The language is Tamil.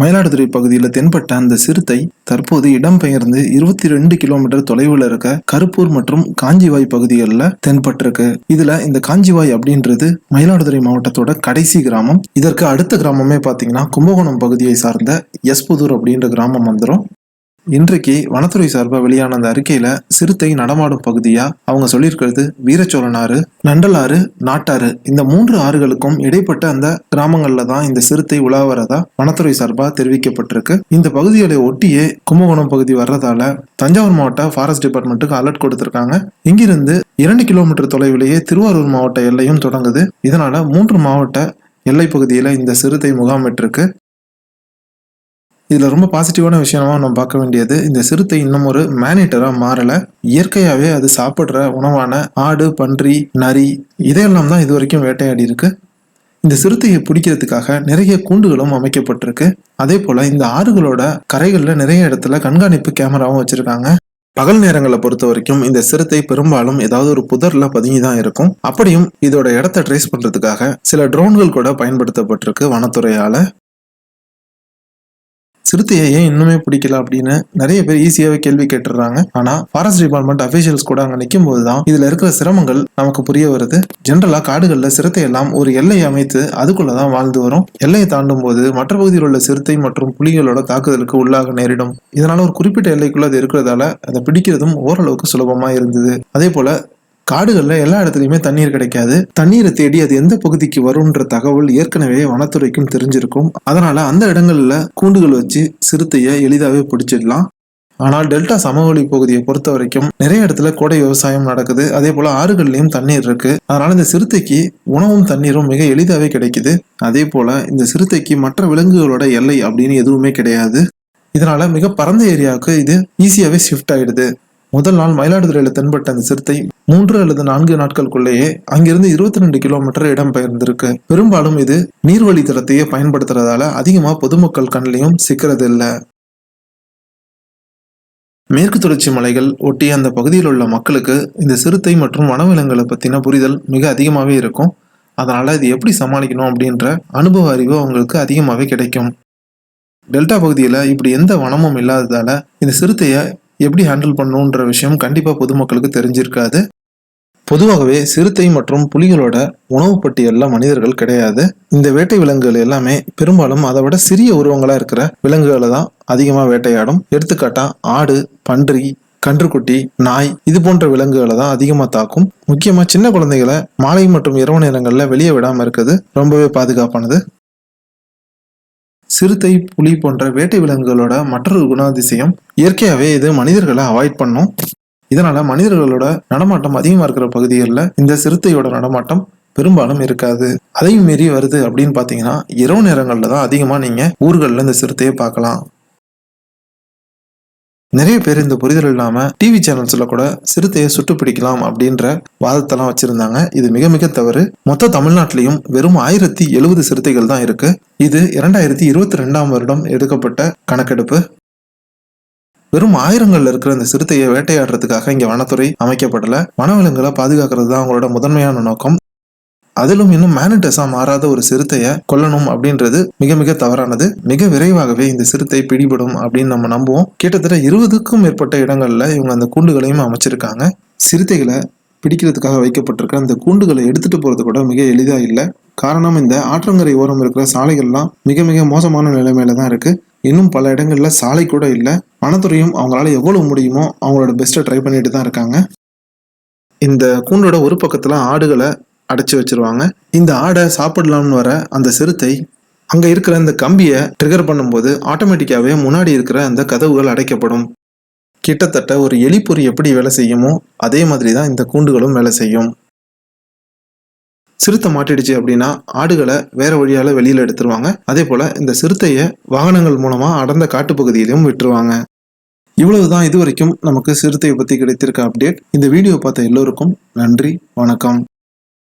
மயிலாடுதுறை பகுதியில் தென்பட்ட அந்த சிறுத்தை தற்போது இடம்பெயர்ந்து இருபத்தி ரெண்டு கிலோமீட்டர் தொலைவில் இருக்க கருப்பூர் மற்றும் காஞ்சிவாய் பகுதிகளில் தென்பட்டிருக்கு. இதுல இந்த காஞ்சிவாய் அப்படின்றது மயிலாடுதுறை மாவட்டத்தோட கடைசி கிராமம். இதற்கு அடுத்த கிராமமே பார்த்தீங்கன்னா கும்பகோணம் பகுதியை சார்ந்த எஸ்புதூர் அப்படின்ற கிராமம் வந்துடும் இன்றைக்கு வனத்துறை சார்பாக வெளியான அந்த அறிக்கையில சிறுத்தை நடமாடும் பகுதியா அவங்க சொல்லியிருக்கிறது வீரச்சோழனாறு நண்டலாறு நாட்டாறு. இந்த மூன்று ஆறுகளுக்கும் இடைப்பட்ட அந்த கிராமங்கள்ல தான் இந்த சிறுத்தை உலாவரதா வனத்துறை சார்பாக தெரிவிக்கப்பட்டிருக்கு. இந்த பகுதிகளை ஒட்டியே கும்பகோணம் பகுதி வர்றதால தஞ்சாவூர் மாவட்ட ஃபாரஸ்ட் டிபார்ட்மெண்ட்டுக்கு அலர்ட் கொடுத்திருக்காங்க. இங்கிருந்து இரண்டு கிலோமீட்டர் தொலைவிலேயே திருவாரூர் மாவட்ட எல்லையும் தொடங்குது. இதனால மூன்று மாவட்ட எல்லை பகுதியில இந்த சிறுத்தை முகாமிட்டிருக்கு. இதில் ரொம்ப பாசிட்டிவான விஷயமா நம்ம பார்க்க வேண்டியது இந்த சிறுத்தை இன்னும் ஒரு மேனேட்டராக மாறலை. இயற்கையாகவே அது சாப்பிட்ற உணவான ஆடு பன்றி நரி இதையெல்லாம் தான் இது வரைக்கும் வேட்டையாடி இருக்கு. இந்த சிறுத்தையை பிடிக்கிறதுக்காக நிறைய கூண்டுகளும் அமைக்கப்பட்டிருக்கு. அதே போல இந்த ஆறுகளோட கரைகளில் நிறைய இடத்துல கண்காணிப்பு கேமராவும் வச்சிருக்காங்க. பகல் நேரங்களை பொறுத்த வரைக்கும் இந்த சிறுத்தை பெரும்பாலும் ஏதாவது ஒரு புதர்ல பதுங்கி தான் இருக்கும். அப்படியும் இதோட இடத்த ட்ரேஸ் பண்றதுக்காக சில ட்ரோன்கள் கூட பயன்படுத்தப்பட்டிருக்கு வனத்துறையால. சிறுத்தையை ஏன் இன்னுமே பிடிக்கல அப்படின்னு நிறைய பேர் ஈஸியாவே கேள்வி கேட்டுறாங்க ஆனா ஃபாரஸ்ட் டிபார்ட்மெண்ட் அபிஷியல்ஸ் கூட அங்க நிற்கும் போதுதான் இதுல இருக்கிற சிரமங்கள் நமக்கு புரிய வருது. ஜென்ரலா காடுகள்ல சிறுத்தை எல்லாம் ஒரு எல்லையை அமைத்து அதுக்குள்ளதான் வாழ்ந்து வரும். எல்லையை தாண்டும் போது மற்ற பகுதியில் உள்ள சிறுத்தை மற்றும் புலிகளோட தாக்குதலுக்கு உள்ளாக நேரிடும். இதனால ஒரு குறிப்பிட்ட எல்லைக்குள்ள அது இருக்கிறதால அதை பிடிக்கிறதும் ஓரளவுக்கு சுலபமா இருந்தது. அதே போல காடுகள்ல எல்லா இடத்துலயுமே தண்ணீர் கிடைக்காது. தண்ணீரை தேடி அது எந்த பகுதிக்கு வரும்ன்ற தகவல் ஏற்கனவே வனத்துறைக்கும் தெரிஞ்சிருக்கும். அதனால அந்த இடங்கள்ல கூண்டுகள் வச்சு சிறுத்தையை எளிதாவே பிடிச்சிடலாம். ஆனால் டெல்டா சமவெளி பகுதியை பொறுத்த வரைக்கும் நிறைய இடத்துல கோடை விவசாயம் நடக்குது. அதே போல ஆறுகள்லயும் தண்ணீர் இருக்கு. அதனால இந்த சிறுத்தைக்கு உணவும் தண்ணீரும் மிக எளிதாவே கிடைக்குது. அதே போல இந்த சிறுத்தைக்கு மற்ற விலங்குகளோட எல்லை அப்படின்னு எதுவுமே கிடையாது. இதனால மிக பரந்த ஏரியாவுக்கு இது ஈஸியாவே ஷிஃப்ட் ஆயிடுது. முதல் நாள் மயிலாடுதுறையில தென்பட்ட அந்த சிறுத்தை மூன்று அல்லது நான்கு நாட்களுக்குள்ளேயே அங்கிருந்து இருபத்தி ரெண்டு கிலோமீட்டர் இடம் பெயர்ந்திருக்கு பெரும்பாலும் இது நீர்வழி நீர்வழித்தடத்தையே பயன்படுத்துறதால அதிகமா பொதுமக்கள் கண்ணிலையும் சிக்கிறது இல்லை மேற்கு தொடர்ச்சி மலைகள் ஒட்டிய அந்த பகுதியில் உள்ள மக்களுக்கு இந்த சிறுத்தை மற்றும் வனவிலங்குகளை பத்தின புரிதல் மிக அதிகமாகவே இருக்கும். அதனால இது எப்படி சமாளிக்கணும் அப்படின்ற அனுபவ அறிவு அவங்களுக்கு அதிகமாகவே கிடைக்கும். டெல்டா பகுதியில் இப்படி எந்த வனமும் இல்லாததால இந்த சிறுத்தையை எப்படி ஹேண்டில் பண்ணணுன்ற விஷயம் கண்டிப்பாக பொதுமக்களுக்கு தெரிஞ்சிருக்காது. பொதுவாகவே சிறுத்தை மற்றும் புலிகளோட உணவு பட்டியலில் மனிதர்கள் கிடையாது. இந்த வேட்டை விலங்குகள் எல்லாமே பெரும்பாலும் அதை விட சிறிய உருவங்களாக இருக்கிற விலங்குகளை தான் அதிகமாக வேட்டையாடும். எடுத்துக்காட்டா ஆடு பன்றி கன்றுக்குட்டி நாய் இது போன்ற விலங்குகளை தான் அதிகமாக தாக்கும். முக்கியமாக சின்ன குழந்தைகளை மாலை மற்றும் இரவு நேரங்களில் வெளியே விடாமல் இருக்குது ரொம்பவே பாதுகாப்பானது. சிறுத்தை புலி போன்ற வேட்டை விலங்குகளோட மற்றொரு குணாதிசயம் இயற்கையாகவே இது மனிதர்களை அவாய்ட் பண்ணும். இதனால மனிதர்களோட நடமாட்டம் அதிகமா இருக்கிற பகுதிகளில் இந்த சிறுத்தையோட நடமாட்டம் பெரும்பாலும் இருக்காது. அதையும் மீறி வருது அப்படின்னு பாத்தீங்கன்னா இரவு நேரங்கள்ல தான் அதிகமா நீங்க ஊர்களில் இந்த சிறுத்தையை பார்க்கலாம். நிறைய பேர் இந்த புரிதல் இல்லாமல் டிவி சேனல்ஸில் கூட சிறுத்தையை சுட்டு பிடிக்கலாம் அப்படின்ற வாதத்தெல்லாம் வச்சுருந்தாங்க. இது மிக மிக தவறு. மொத்த தமிழ்நாட்டிலையும் வெறும் ஆயிரத்தி எழுபது சிறுத்தைகள் தான் இருக்கு. இது இரண்டாயிரத்தி இருபத்தி ரெண்டாம் வருடம் எடுக்கப்பட்ட கணக்கெடுப்பு. வெறும் ஆயிரங்கள்ல இருக்கிற இந்த சிறுத்தையை வேட்டையாடுறதுக்காக இங்க வனத்துறை அமைக்கப்படல. வனவிலங்குகளை பாதுகாக்கிறது தான் அவங்களோட முதன்மையான நோக்கம். அதிலும் இன்னும் மேனட்டஸா மாறாத ஒரு சிறுத்தையை கொல்லணும் அப்படின்றது மிக மிக தவறானது. மிக விரைவாகவே இந்த சிறுத்தை பிடிபடும் அப்படின்னு நம்ம நம்புவோம். கிட்டத்தட்ட இருபதுக்கும் மேற்பட்ட இடங்கள்ல இவங்க அந்த கூண்டுகளையும் அமைச்சிருக்காங்க. சிறுத்தைகளை பிடிக்கிறதுக்காக வைக்கப்பட்டிருக்க அந்த கூண்டுகளை எடுத்துட்டு போறது கூட மிக எளிதா இல்லை. காரணம் இந்த ஆற்றங்கரை ஓரம் இருக்கிற சாலைகள்லாம் மிக மிக மோசமான நிலைமையில தான் இருக்கு. இன்னும் பல இடங்கள்ல சாலை கூட இல்லை. வனத்துறையும் அவங்களால எவ்வளவு முடியுமோ அவங்களோட பெஸ்ட்டை ட்ரை பண்ணிட்டு தான் இருக்காங்க. இந்த கூண்டோட ஒரு பக்கத்துல ஆடுகளை அடைச்சி வச்சிருவாங்க. இந்த ஆடை சாப்பிடலாம்னு வர அந்த சிறுத்தை அங்கே இருக்கிற இந்த கம்பியை ட்ரிகர் பண்ணும்போது ஆட்டோமேட்டிக்காகவே முன்னாடி இருக்கிற அந்த கதவுகள் அடைக்கப்படும். கிட்டத்தட்ட ஒரு எலிப்பொறி எப்படி வேலை செய்யுமோ அதே மாதிரி தான் இந்த கூண்டுகளும் வேலை செய்யும். சிறுத்தை மாட்டிடுச்சு அப்படின்னா ஆடுகளை வேற வழியால் வெளியில் எடுத்துருவாங்க. அதே போல் இந்த சிறுத்தையை வாகனங்கள் மூலமாக அடர்ந்த காட்டுப்பகுதியிலையும் விட்டுருவாங்க. இவ்வளவுதான் தான் இதுவரைக்கும் நமக்கு சிறுத்தையை பற்றி கிடைத்திருக்க அப்டேட் இந்த வீடியோ பார்த்த எல்லோருக்கும் நன்றி வணக்கம்.